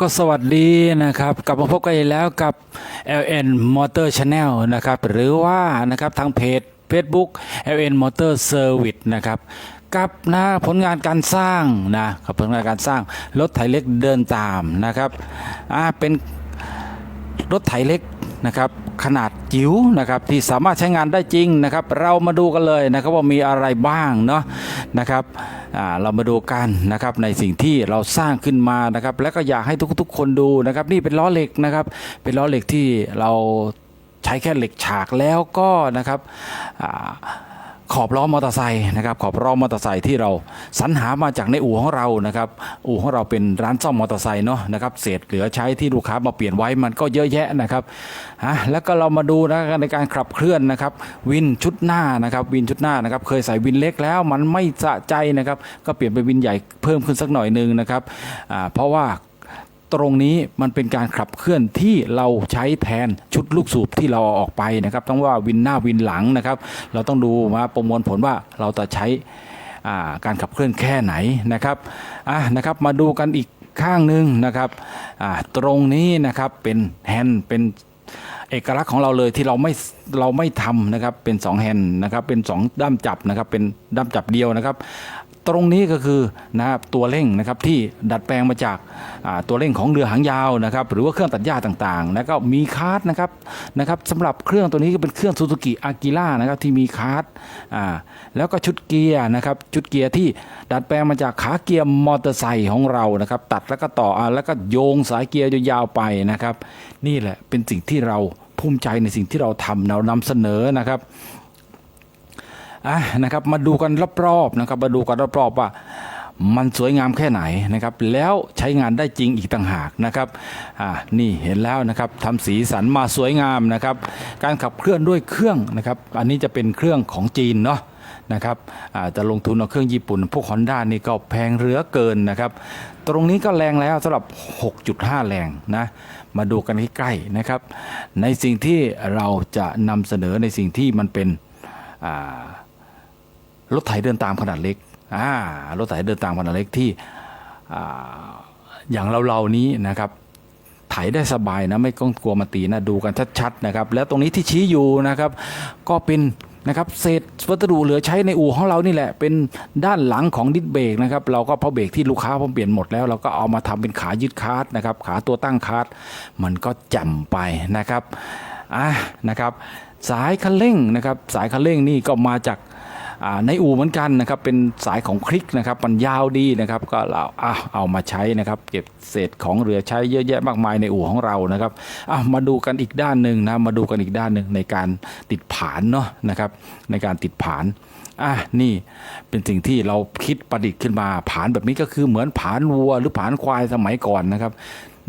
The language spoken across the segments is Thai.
ก็สวัสดีนะครับ กลับมาพบกันอีกแล้วกับ LN Motor Channel นะครับหรือว่านะครับทางเพจ Facebook LN Motor Service นะครับกับนะผลงานการสร้างนะครับผลงานการสร้างรถไถเล็กเดินตามนะครับอ่าเป็นรถไถเล็ก นะครับขนาดจิ๋วนะครับที่สามารถใช้งานได้จริงนะครับ เรามาดูกันเลยนะครับว่ามีอะไรบ้างเนาะนะครับเรามาดูกันนะครับในสิ่งที่เราสร้างขึ้นมานะครับ และก็อยากให้ทุกๆ คนดูนะครับ นี่เป็นล้อเหล็กนะครับ เป็นล้อเหล็กที่เราใช้แค่เหล็กฉากแล้วก็นะครับ ขอบล้อมอเตอร์ไซค์นะครับขอบล้อมอเตอร์ไซค์ที่เราสรรหามาจากในอู่ของเรานะครับอู่ของเราเป็นร้านซ่อมมอเตอร์ไซค์เนาะนะครับเศษเหลือใช้ที่ลูกค้ามาเปลี่ยนไว้มันก็เยอะแยะนะครับอะแล้วก็เรามาดูนะในการขับเคลื่อนนะครับวินชุดหน้านะครับวินชุดหน้านะครับเคยใส่วินเล็กแล้วมันไม่สะใจนะครับก็เปลี่ยนเป็นวินใหญ่เพิ่มขึ้นสักหน่อยนึงนะครับอ่าเพราะว่า ตรงนี้มันเป็นการขับเคลื่อนที่เราใช้แทนชุดลูกสูบที่เราเอาออกไปนะครับ ต้องว่าวินหน้าวินหลังนะครับ เราต้องดูมาประมวลผลว่าเราจะใช้การขับเคลื่อนแค่ไหนนะครับอะนะครับมาดูกันอีกข้างหนึ่งนะครับตรงนี้นะครับเป็นแฮนด์เป็นเอกลักษณ์ของเราเลยที่เราไม่เราไม่ทำนะครับเป็น2แฮนด์นะครับเป็น 2 ด้ามจับนะครับเป็นด้ามจับเดียวนะครับ ตรงนี้ก็คือนะครับตัวเร่งนะครับที่ดัดแปลงมาจากตัวเร่งของเรือหางยาวนะครับหรือว่าเครื่องตัดหญ้าต่างๆแล้วก็มีคาร์ดนะครับนะครับสำหรับเครื่องตัวนี้ก็เป็นเครื่องซูซูกิอากิล่านะครับที่มีคาร์ดแล้วก็ชุดเกียร์นะครับชุดเกียร์ที่ดัดแปลงมาจากขาเกียร์มอเตอร์ไซค์ของเรานะครับตัดแล้วก็ต่อแล้วก็โยงสายเกียร์ยาวๆไปนะครับ นี่แหละเป็นสิ่งที่เราภูมิใจในสิ่งที่เราทำเรานำเสนอนะครับ อะนะครับมาดูกันรอบๆนะครับมาดูกันรอบๆว่ามันสวยงามแค่ไหนนะครับ แล้วใช้งานได้จริงอีกต่างหากนะครับอ่านี่เห็นแล้วนะครับทำสีสันมาสวยงามนะครับ การขับเคลื่อนด้วยเครื่องนะครับ อันนี้จะเป็นเครื่องของจีนเนาะนะครับอ่าจะลงทุนเอาเครื่องญี่ปุ่น พวกฮอนด้านี่ก็แพงเหลือเกินนะครับ ตรงนี้ก็แรงแล้วสำหรับ 6.5 แรงนะ มาดูกันใกล้ๆนะครับ ในสิ่งที่เราจะนำเสนอในสิ่งที่มันเป็นอ่า รถไถเดินตามขนาดเล็กอ่ารถไถเดินตามขนาดเล็กที่อ่าอย่างเราๆนี้นะครับไถได้สบายนะไม่ต้องกลัวมาตีนะดูกันชัดๆนะครับแล้วตรงนี้ที่ชี้อยู่นะครับก็เป็นนะครับเศษวัสดุเหลือใช้ในอู่ของเรานี่แหละ เป็นด้านหลังของดิสเบรกนะครับเราก็เพราะเบรกที่ลูกค้าผมเปลี่ยนหมดแล้ว เราก็เอามาทำเป็นขายึดคาร์ดนะครับขาตัวตั้งคาร์ดมันก็จำไปนะครับอะนะครับสายคันเร่งนะครับสายคันเร่งนี่ก็มาจาก ในอู่เหมือนกันนะครับเป็นสายของคลิกนะครับมันยาวดีนะครับก็เราเอาเอามาใช้นะครับเก็บเศษของเรือใช้เยอะแยะมากมายในอู่ของเรานะครับอะมาดูกันอีกด้านหนึ่งนะมาดูกันอีกด้านหนึ่งในการติดผานเนาะนะครับในการติดผานอะนี่เป็นสิ่งที่เราคิดประดิษฐ์ขึ้นมาผานแบบนี้ก็คือเหมือนผานวัว หรือผานควายสมัยก่อนนะครับ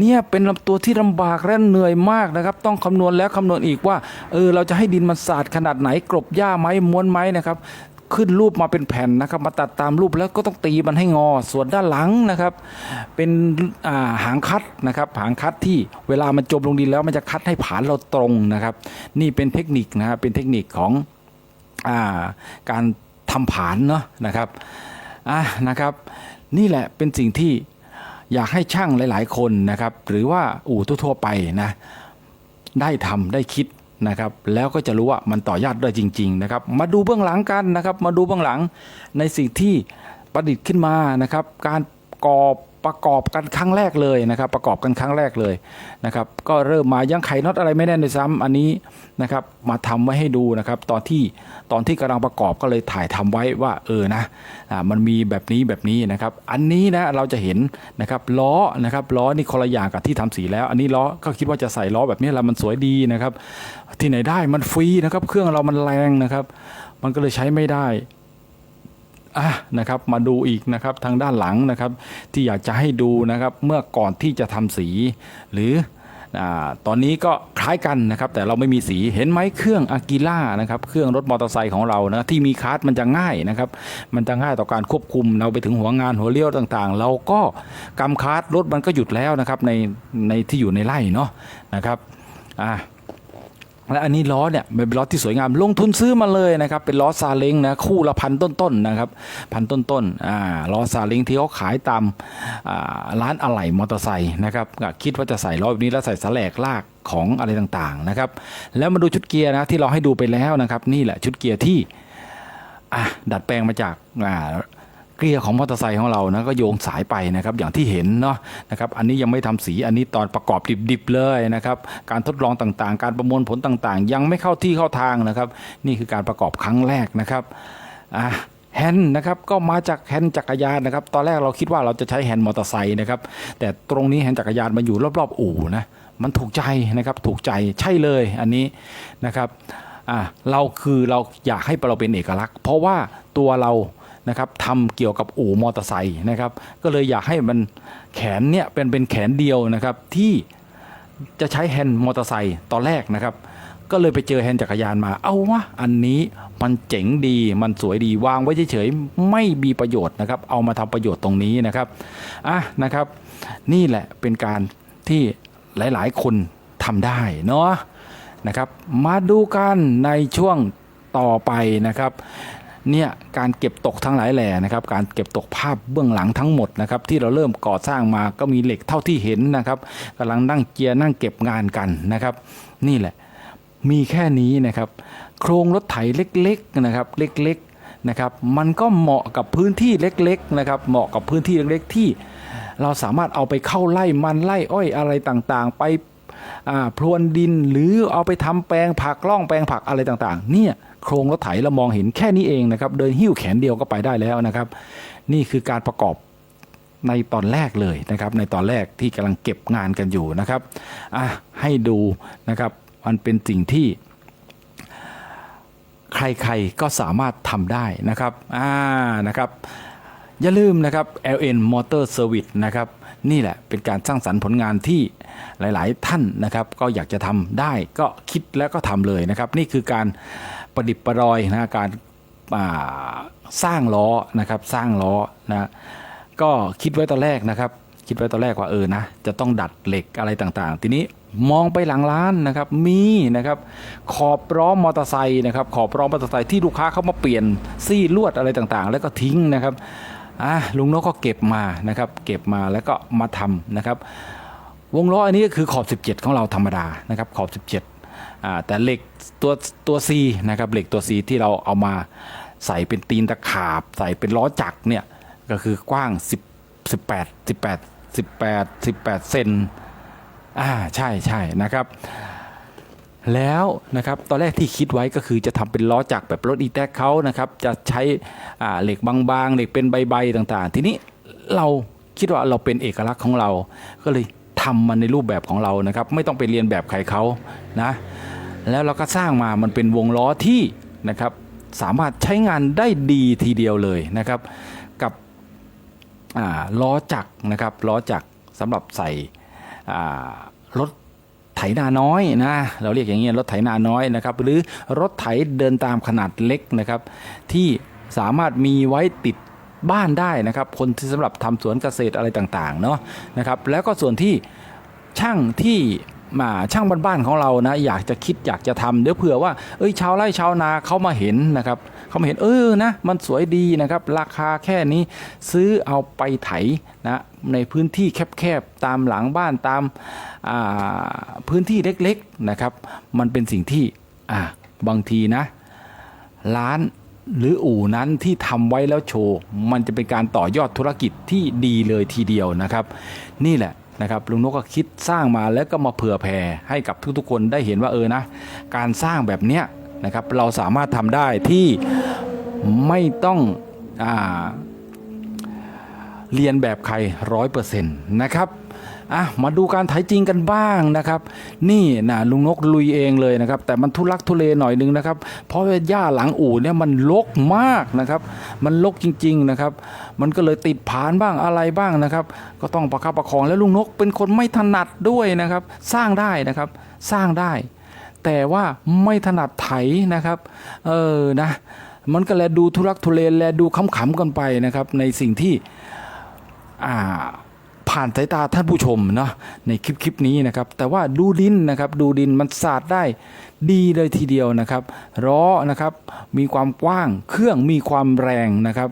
เนี่ยเป็นลำตัวที่ลำบากและเหนื่อยมากนะครับ ต้องคำนวณแล้วคำนวณอีกว่าเออเราจะให้ดินมันสาดขนาดไหนกรบหญ้าไหมม้วนไหมนะครับ ขึ้นรูปมาเป็นแผ่นนะครับ มาตัดตามรูปแล้วก็ต้องตีมันให้งอ ส่วนด้านหลังนะครับ เป็นาหางคัดนะครับหางคัดที่เวลามันจมลงดินแล้วมันจะคัดให้ผานเราตรงนะครับ นี่เป็นเทคนิคนะครับเป็นเทคนิคของอาการทำผานเนาะนะครับอะนะครับ นี่แหละเป็นสิ่งที่อยากให้ช่างหลาย ๆ คนนะครับ หรือว่าอู่ทั่วๆไปนะได้ทำได้คิด นะครับแล้วก็จะรู้ว่ามันต่อยอดได้จริงๆนะครับมาดูเบื้องหลังกันนะครับ มาดูเบื้องหลังในสิ่งที่ประดิษฐ์ขึ้นมานะครับ การกอบ ประกอบกันครั้งแรกเลยนะครับ ประกอบกันครั้งแรกเลยนะครับ ก็เริ่มมายังไขน็อตอะไรไม่แน่นเลยซ้ำอันนี้นะครับ มาทำไว้ให้ดูนะครับ ตอนที่ตอนที่กำลังประกอบก็เลยถ่ายทำไว้ว่าเออนะอ่ามันมีแบบนี้แบบนี้นะครับ อันนี้นะเราจะเห็นนะครับล้อนะครับล้อนี่คนละอย่างกับที่ทำสีแล้ว อันนี้ล้อก็คิดว่าจะใส่ล้อแบบนี้แล้วมันสวยดีนะครับ ที่ไหนได้มันฟรีนะครับ เครื่องเรามันแรงนะครับ มันก็เลยใช้ไม่ได้ อะนะครับมาดูอีกนะครับทางด้านหลังนะครับ ที่อยากจะให้ดูนะครับเมื่อก่อนที่จะทำสี หรืออตอนนี้ก็คล้ายกันนะครับ แต่เราไม่มีสีเห็นไหมเครื่องอากิล่านะครับเครื่องรถมอเตอร์ไซค์ของเรานะที่มีคาร์ดมันจะง่ายนะครับ มันจะง่ายต่อการควบคุมเราไปถึงหัวงานหัวเลี้ยวต่างๆ เราก็กำคาร์ดรถมันก็หยุดแล้วนะครับในในที่อยู่ในไร่เนาะนะครับอะ และอันนี้ล้อเนี่ยเป็นล้อที่สวยงามลงทุนซื้อมาเลยนะครับ เป็นล้อซาเล้งนะคู่ละพันต้นๆนะครับพันต้นๆอ่าล้อซาเล้งที่เขาขายตามอ่าร้านอะไหล่มอเตอร์ไซค์นะครับคิดว่าจะใส่ล้อแบบนี้แล้วใส่สแลกลากของอะไรต่างๆนะครับ แล้วมาดูชุดเกียร์นะที่เราให้ดูไปแล้วนะครับ นี่แหละชุดเกียร์ที่อะดัดแปลงมาจากอ่า เกียร์ของมอเตอร์ไซค์ของเรานะก็โยงสายไปนะครับอย่างที่เห็นเนาะนะครับอันนี้ยังไม่ทำสีอันนี้ตอนประกอบดิบๆเลยนะครับการทดลองต่างๆ การประมวลผลต่างๆ ยังไม่เข้าที่เข้าทางนะครับนี่คือการประกอบครั้งแรกนะครับอะแฮนด์นะครับก็มาจากแฮนด์จักรยานนะครับตอนแรกเราคิดว่าเราจะใช้แฮนด์มอเตอร์ไซค์นะครับแต่ตรงนี้แฮนด์จักรยานมาอยู่รอบๆอู่นะมันถูกใจนะครับถูกใจใช่เลยอันนี้นะครับอะเราคือเราอยากให้เราเป็นเอกลักษณ์ เพราะว่าตัวเรา นะครับทำเกี่ยวกับอู่มอเตอร์ไซค์นะครับ ก็เลยอยากให้มันแขนเนี่ยเป็นเป็นแขนเดียวนะครับที่จะใช้แฮนด์มอเตอร์ไซค์ตอนแรกนะครับ ก็เลยไปเจอแฮนด์จักรยานมา เอาวะอันนี้มันเจ๋งดีมันสวยดีวางไว้เฉยๆไม่มีประโยชน์นะครับ เอามาทำประโยชน์ตรงนี้นะครับอะนะครับ นี่แหละเป็นการที่หลายๆ คนทำได้เนาะนะครับ มาดูกันในช่วงต่อไปนะครับ เนี่ยการเก็บตกทั้งหลายแหล่นะครับการเก็บตกภาพเบื้องหลังทั้งหมดนะครับที่เราเริ่มก่อสร้างมาก็มีเหล็กเท่าที่เห็นนะครับกำลังนั่งเจียร์นั่งเก็บงานกันนะครับ นี่แหละมีแค่นี้นะครับ โครงรถไถเล็กๆนะครับเล็กๆนะครับมันก็เหมาะกับพื้นที่เล็กๆนะครับเหมาะกับพื้นที่เล็กๆที่ เราสามารถเอาไปเข้าไล่มันไล่อ้อยอะไรต่างๆ ไปพรวนดินหรือเอาไปทำแปลงผักล่องแปลงผักอะไรต่างๆ เนี่ย โครงรถไถเรามองเห็นแค่นี้เองนะครับ เดินหิ้วแขนเดียวก็ไปได้แล้วนะครับ นี่คือการประกอบในตอนแรกเลยนะครับ ในตอนแรกที่กำลังเก็บงานกันอยู่นะครับอะให้ดูนะครับมันเป็นสิ่งที่ใครๆก็สามารถทำได้นะครับอ่านะครับ อย่าลืมนะครับ LN Motor Service นะครับ นี่แหละเป็นการสร้างสรรค์ผลงานที่หลายๆท่านนะครับ ก็อยากจะทำได้ก็คิดแล้วก็ทำเลยนะครับ นี่คือการ ประดิษฐ์ประดอยนะการสร้างล้อนะครับสร้างล้อนะก็คิดไว้ตอนแรกนะครับ คิดไว้ตอนแรกว่าเออนะจะต้องดัดเหล็กอะไรต่างๆ ทีนี้มองไปหลังร้านนะครับมีนะครับขอบล้อมอเตอร์ไซค์นะครับขอบล้อมอเตอร์ไซค์ที่ลูกค้าเขามาเปลี่ยนซี่ลวดอะไรต่างๆ แล้วก็ทิ้งนะครับอะลุงนกก็เก็บมานะครับเก็บมาแล้วก็มาทำนะครับวงล้ออันนี้ก็คือขอบ 17 ของเราธรรมดานะครับขอบ 17 แต่เหล็กตัวตัว C นะครับเหล็กตัว C ที่เราเอามาใส่เป็นตีนตะขาบ ใส่เป็นล้อจักรเนี่ยก็คือกว้าง 10 18 18 18 18เซนอ่าใช่ใช่นะครับ แล้วนะครับตอนแรกที่คิดไว้ก็คือจะทำเป็นล้อจักรแบบรถอีแท็กเขานะครับจะใช้อ่าเหล็กบางๆเหล็กเป็นใบๆต่างๆ ทีนี้เราคิดว่าเราเป็นเอกลักษณ์ของเราก็เลยทำมันในรูปแบบของเรานะครับ ไม่ต้องไปเรียนแบบใครเขานะ แล้วเราก็สร้างมามันเป็นวงล้อที่นะครับสามารถใช้งานได้ดีทีเดียวเลยนะครับ กับล้อจักรนะครับล้อจักรสำหรับใส่รถไถนาน้อยนะเราเรียกอย่างเงี้ยรถไถนาน้อยนะครับ หรือรถไถเดินตามขนาดเล็กนะครับ ที่สามารถมีไว้ติดบ้านได้นะครับ คนที่สำหรับทำสวนเกษตรอะไรต่างๆเนาะนะครับ แล้วก็ส่วนที่ช่างที่ มาช่างบ้านๆของเรานะอยากจะคิดอยากจะทำเดี๋ยวเผื่อว่าเอ้ยชาวไร่ชาวนาเขามาเห็นนะครับเขามาเห็นเออนะมันสวยดีนะครับ ราคาแค่นี้ซื้อเอาไปไถนะในพื้นที่แคบๆตามหลังบ้านตามาพื้นที่เล็กๆนะครับ มันเป็นสิ่งที่อ่าบางทีนะร้านหรืออู่นั้นที่ทำไว้แล้วโชว์ มันจะเป็นการต่อยอดธุรกิจที่ดีเลยทีเดียวนะครับ นี่แหละ นะครับลุงนกก็คิดสร้างมาแล้วก็มาเผื่อแผ่ให้กับทุกๆคนได้เห็นว่าเออนะ การสร้างแบบเนี้ยนะครับเราสามารถทำได้ที่ไม่ต้องอเรียนแบบใครร้อยเปอร์เซ็นต์นะครับ อะมาดูการไถจริงกันบ้างนะครับ นี่นะลุงนกลุยเองเลยนะครับ แต่มันทุลักทุเลหน่อยนึงนะครับ เพราะว่าหญ้าหลังอู่เนี่ยมันลกมากนะครับ มันลกจริง ๆนะครับ มันก็เลยติดผานบ้างอะไรบ้างนะครับ ก็ต้องประคับประคองแล้วลุงนกเป็นคนไม่ถนัดด้วยนะครับ สร้างได้นะครับ สร้างได้ แต่ว่าไม่ถนัดไถนะครับ เออนะมันก็แลดูทุลักทุเลแลดูขำๆกันไปนะครับ ในสิ่งที่อ่า ผ่านสายตาท่านผู้ชมเนาะในคลิปคลิปนี้นะครับ แต่ว่าดูดินนะครับ ดูดินมันสาดได้ดีเลยทีเดียวนะครับล้อนะครับ มีความกว้างเครื่องมีความแรงนะครับ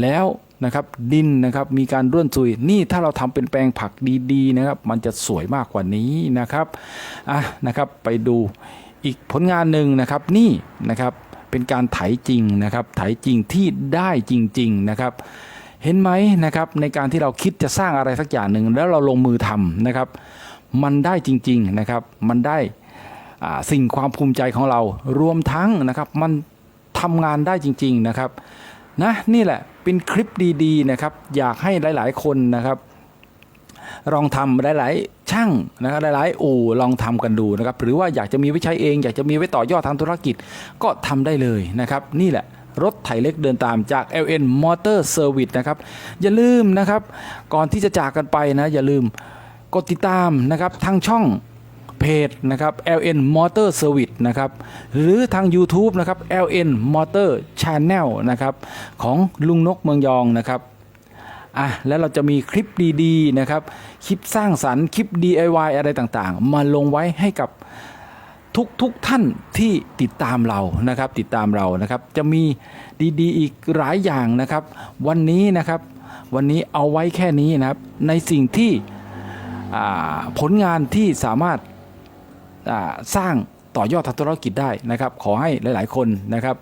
แล้วนะครับดินนะครับมีการร่วนซุยนี่ถ้าเราทำเป็นแปลงผักดีๆนะครับ มันจะสวยมากกว่านี้นะครับอะนะครับไปดูอีกผลงานหนึ่งนะครับนี่นะครับเป็นการไถจริงนะครับไถจริงที่ได้จริง ๆนะครับ เห็นไหมนะครับในการที่เราคิดจะสร้างอะไรสักอย่างหนึ่งแล้วเราลงมือทำนะครับ มันได้จริงๆนะครับมันได้สิ่งความภูมิใจของเรารวมทั้งนะครับมันทำงานได้จริง ๆนะครับนะนี่แหละเป็นคลิปดีๆนะครับอยากให้หลายๆคนนะครับลองทำหลายๆช่างนะครับหลายๆอู่ลองทำกันดูนะครับหรือว่าอยากจะมีไว้ใช้เอง อยากจะมีไว้ต่อยอดทางธุรกิจก็ทำได้เลยนะครับ นี่แหละ รถไถเล็กเดินตามจาก LN Motor Service นะครับ อย่าลืมนะครับ ก่อนที่จะจากกันไปนะ อย่าลืมกดติดตามนะครับทางช่องเพจนะครับ LN Motor Service นะครับหรือทาง YouTube นะครับ LN Motor Channel นะครับของลุงนกเมืองยองนะครับอะแล้วเราจะมีคลิปดีๆนะครับ คลิปสร้างสรรค์คลิป DIY อะไรต่างๆ มาลงไว้ให้กับ ทุกทุกท่านที่ติดตามเรานะครับ ติดตามเรานะครับ จะมีดีๆ อีกหลายอย่างนะครับ วันนี้นะครับ วันนี้เอาไว้แค่นี้นะครับ ในสิ่งที่ผลงานที่สามารถสร้างต่อยอดทางธุรกิจได้นะครับ ขอให้หลาย ๆ คนนะครับ